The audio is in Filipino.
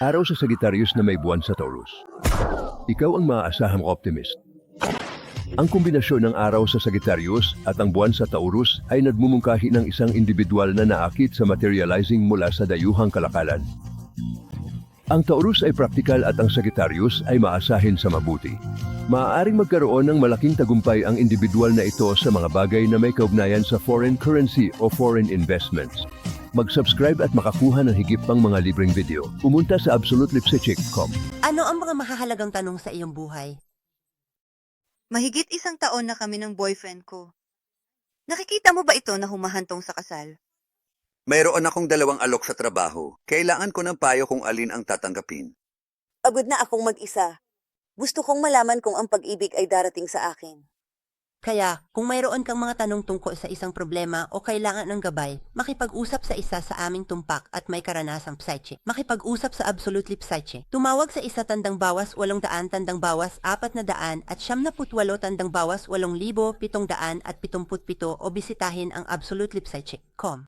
Araw sa Sagittarius na may buwan sa Taurus. Ikaw ang maaasahang optimist. Ang kombinasyon ng araw sa Sagittarius at ang buwan sa Taurus ay nagmumungkahi ng isang individual na naakit sa materializing mula sa dayuhang kalakalan. Ang Taurus ay praktikal at ang Sagittarius ay maasahin sa mabuti. Maaaring magkaroon ng malaking tagumpay ang individual na ito sa mga bagay na may kaugnayan sa foreign currency o foreign investments. Mag-subscribe at makakuha ng higit pang mga libreng video. Pumunta sa absolutelipsecheck.com. Ano ang mga mahahalagang tanong sa iyong buhay? Mahigit isang taon na kami ng boyfriend ko. Nakikita mo ba ito na humahantong sa kasal? Mayroon akong dalawang alok sa trabaho. Kailangan ko ng payo kung alin ang tatanggapin. Pagod na akong mag-isa. Gusto kong malaman kung ang pag-ibig ay darating sa akin. Kaya, kung mayroon kang mga tanong tungkol sa isang problema o kailangan ng gabay, makipag-usap sa isa sa aming tumpak at may karanasang psyche. Makipag-usap sa Absolutely Psyche. Tumawag sa isa tandang bawas walong daan tandang bawas apat na daan at siyam na putwalo tandang bawas walong libo pitong daan at pitumput pito o bisitahin ang absolutelipsyche.com.